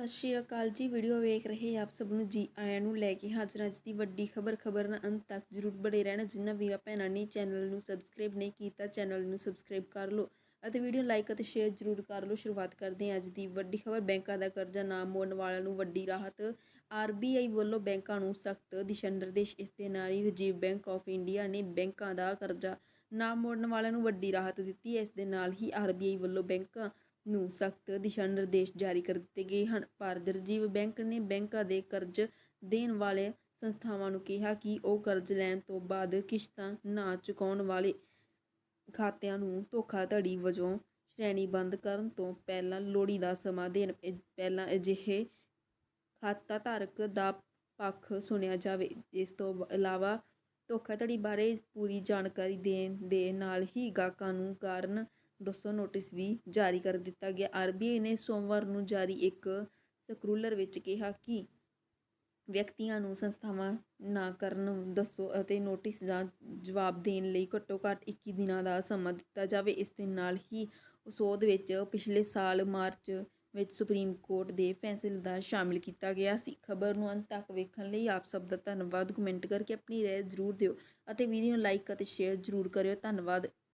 ਸਤਿ ਸ਼੍ਰੀ ਅਕਾਲ ਜੀ। ਵੀਡੀਓ ਵੇਖ ਰਹੇ ਆਪ ਸਭ ਨੂੰ ਜੀ ਆਇਆਂ ਨੂੰ ਲੈ ਕੇ ਹਾਜ਼ਰ ਅੱਜ ਦੀ ਵੱਡੀ ਖਬਰ। ਖਬਰ ਨਾਲ ਅੰਤ ਤੱਕ ਜਰੂਰ ਬੜੇ ਰਹਿਣਾ। ਜਿੰਨਾ ਵੀਰਾਂ ਭੈਣਾਂ ਨੇ ਚੈਨਲ ਨੂੰ ਸਬਸਕ੍ਰਾਈਬ ਨਹੀਂ ਕੀਤਾ, ਚੈਨਲ ਨੂੰ ਸਬਸਕ੍ਰਾਈਬ ਕਰ ਲਓ ਅਤੇ ਵੀਡੀਓ ਲਾਈਕ ਅਤੇ ਸ਼ੇਅਰ ਜਰੂਰ ਕਰ ਲਓ। ਸ਼ੁਰੂਆਤ ਕਰਦੇ ਹਾਂ ਅੱਜ ਦੀ ਵੱਡੀ ਖਬਰ। ਬੈਂਕਾਂ ਦਾ ਕਰਜ਼ਾ ਨਾ ਮੋੜਨ ਵਾਲਿਆਂ ਨੂੰ ਵੱਡੀ ਰਾਹਤ। ਆਰਬੀਆਈ ਵੱਲੋਂ ਬੈਂਕਾਂ ਨੂੰ ਸਖਤ ਦਿਸ਼ਾ ਨਿਰਦੇਸ਼। ਇਸ ਦੇ ਨਾਲ ਹੀ ਰਿਜ਼ਰਵ ਬੈਂਕ ਆਫ ਇੰਡੀਆ ਨੇ ਬੈਂਕਾਂ ਦਾ ਕਰਜ਼ਾ ਨਾ ਮੋੜਨ ਵਾਲਿਆਂ ਨੂੰ ਵੱਡੀ ਰਾਹਤ ਦਿੱਤੀ ਹੈ। ਇਸ ਦੇ ਨਾਲ ਹੀ ਆਰਬੀਆਈ ਵੱਲੋਂ ਬੈਂਕਾਂ ਨੂੰ ਸਖਤ ਦਿਸ਼ਾ ਨਿਰਦੇਸ਼ ਜਾਰੀ ਕਰ ਦਿੱਤੇ ਗਏ ਹਨ। ਭਾਰਤ ਰਿਜ਼ਰਵ ਬੈਂਕ ਨੇ ਬੈਂਕਾਂ ਦੇ ਕਰਜ਼ ਦੇਣ ਵਾਲੇ ਸੰਸਥਾਵਾਂ ਨੂੰ ਕਿਹਾ ਕਿ ਉਹ ਕਰਜ਼ ਲੈਣ ਤੋਂ ਬਾਅਦ ਕਿਸ਼ਤਾਂ ਨਾ ਚੁਕਾਉਣ ਵਾਲੇ ਖਾਤਿਆਂ ਨੂੰ ਧੋਖਾਧੜੀ ਵਜੋਂ ਸ਼੍ਰੇਣੀਬੱਧ ਕਰਨ ਤੋਂ ਪਹਿਲਾਂ ਲੋੜੀਂਦਾ ਸਮਾਂ ਦੇਣ ਪਹਿਲਾਂ ਅਜਿਹੇ ਖਾਤਾ ਧਾਰਕ ਦਾ ਪੱਖ ਸੁਣਿਆ ਜਾਵੇ। ਇਸ ਤੋਂ ਇਲਾਵਾ ਧੋਖਾਧੜੀ ਬਾਰੇ ਪੂਰੀ ਜਾਣਕਾਰੀ ਦੇਣ ਦੇ ਨਾਲ ਹੀ ਗਾਹਕਾਂ ਨੂੰ ਕਾਰਨ ਦੱਸੋ ਨੋਟਿਸ ਵੀ ਜਾਰੀ ਕਰ ਦਿੱਤਾ ਗਿਆ। ਆਰਬੀਆਈ ਨੇ ਸੋਮਵਾਰ ਨੂੰ ਜਾਰੀ ਇੱਕ ਸਕਰੂਲਰ ਵਿੱਚ ਕਿਹਾ ਕਿ ਵਿਅਕਤੀਆਂ ਨੂੰ ਸੰਸਥਾਵਾਂ ਨਾ ਕਰਨ ਦੱਸੋ ਅਤੇ ਨੋਟਿਸ ਦਾ ਜਵਾਬ ਦੇਣ ਲਈ ਘੱਟੋ ਘੱਟ 21 ਦਿਨਾਂ ਦਾ ਸਮਾਂ ਦਿੱਤਾ ਜਾਵੇ। ਇਸ ਦੇ ਨਾਲ ਹੀ ਸੋਧ ਵਿੱਚ ਪਿਛਲੇ ਸਾਲ ਮਾਰਚ ਵਿੱਚ ਸੁਪਰੀਮ ਕੋਰਟ ਦੇ ਫੈਸਲੇ ਦਾ ਸ਼ਾਮਿਲ ਕੀਤਾ ਗਿਆ ਸੀ। ਖਬਰ ਨੂੰ ਅੰਤ ਤੱਕ ਵੇਖਣ ਲਈ ਆਪ ਸਭ ਦਾ ਧੰਨਵਾਦ। ਕਮੈਂਟ ਕਰਕੇ ਆਪਣੀ ਰਾਏ ਜ਼ਰੂਰ ਦਿਓ ਅਤੇ ਵੀਡੀਓ ਨੂੰ ਲਾਈਕ ਅਤੇ ਸ਼ੇਅਰ ਜ਼ਰੂਰ ਕਰਿਓ। ਧੰਨਵਾਦ।